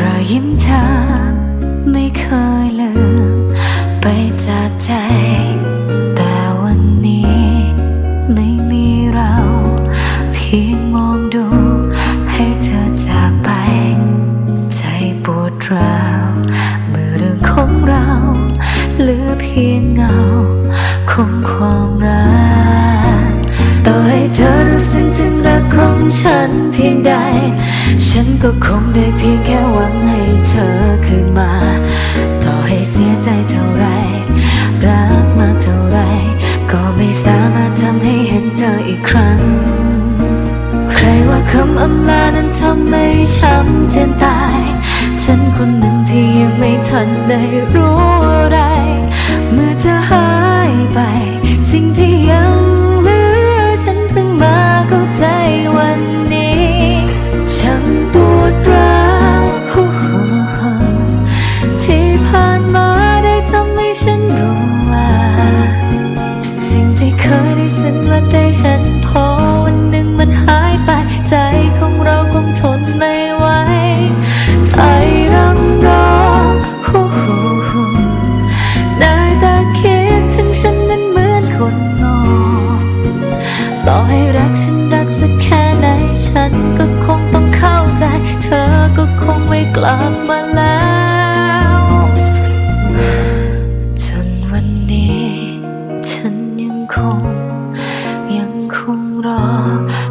รอยยิ้มเธอไม่เคยลืมไปจากใจ แต่วันนี้ไม่มีเรา เพียงมองดู ให้เธอจากไป ใจปวดร้าวเมื่อเรื่องของเราเหลือเพียงเงาของความรักต่อให้เธอรู้สึกถึง ฉันเพียงใด ฉันก็คงได้เพียงแค่หวังให้เธอคืนมา ต่อให้เสียใจเท่าไรรักมากเท่าไร ก็ไม่สามารถทำให้เห็นเธออีกครั้ง ใครว่าคำอำลานั้นทำให้ช้ำเจนตาย ฉันคนหนึ่งที่ยังไม่ทันได้รู้ ให้รักฉันรักสักแค่ไหน ฉันก็คงต้องเข้าใจ เธอก็คงไม่กลับมาแล้ว จนวันนี้ ฉันยังคง ยังคงรอ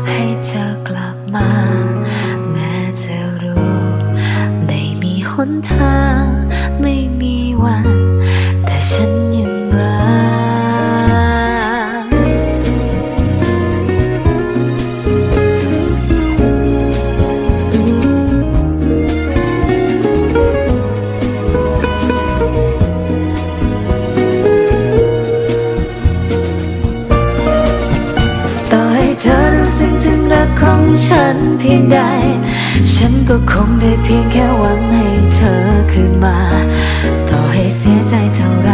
ให้เธอกลับมา แม้จะรู้ ไม่มีหนทาง ฉันเพียงใด ฉันก็คงได้เพียงแค่หวังให้เธอคืนมา ต่อให้เสียใจเท่าไร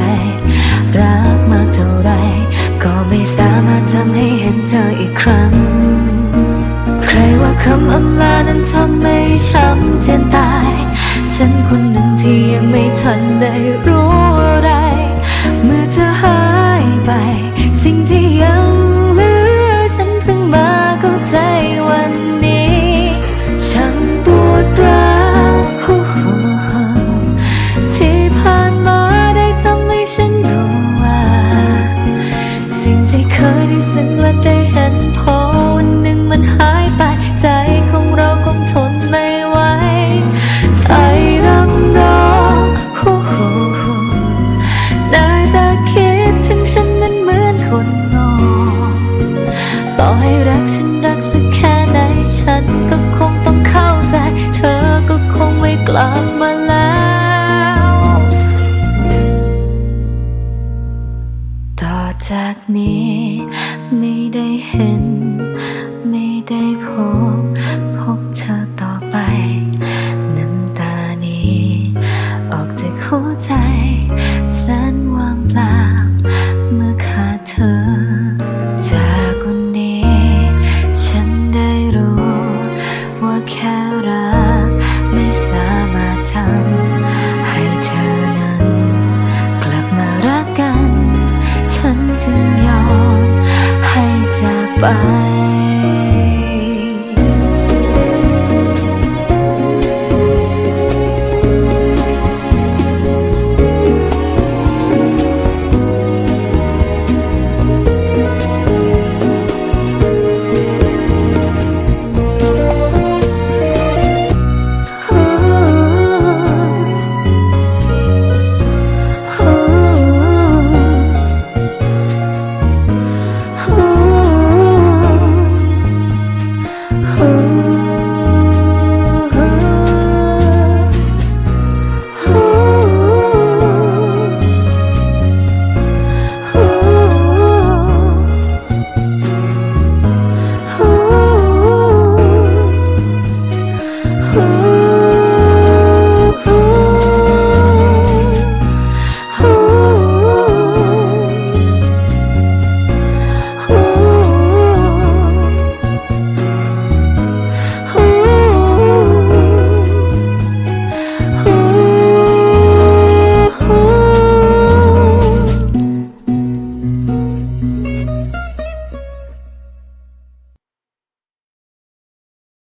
รักมากเท่าไร ก็ไม่สามารถทำให้เห็นเธออีกครั้ง ใครว่าคำอำลานั้นทำให้ช้ำเจียนตาย ฉันคนหนึ่งที่ยังไม่ทันได้รู้ากมาแล้ว ต่อจากนี้ไม่ได้เห็น ไม่ได้พบ พบเธอต่อไป น้ำตานี้ ออกจากหัวใจ ไป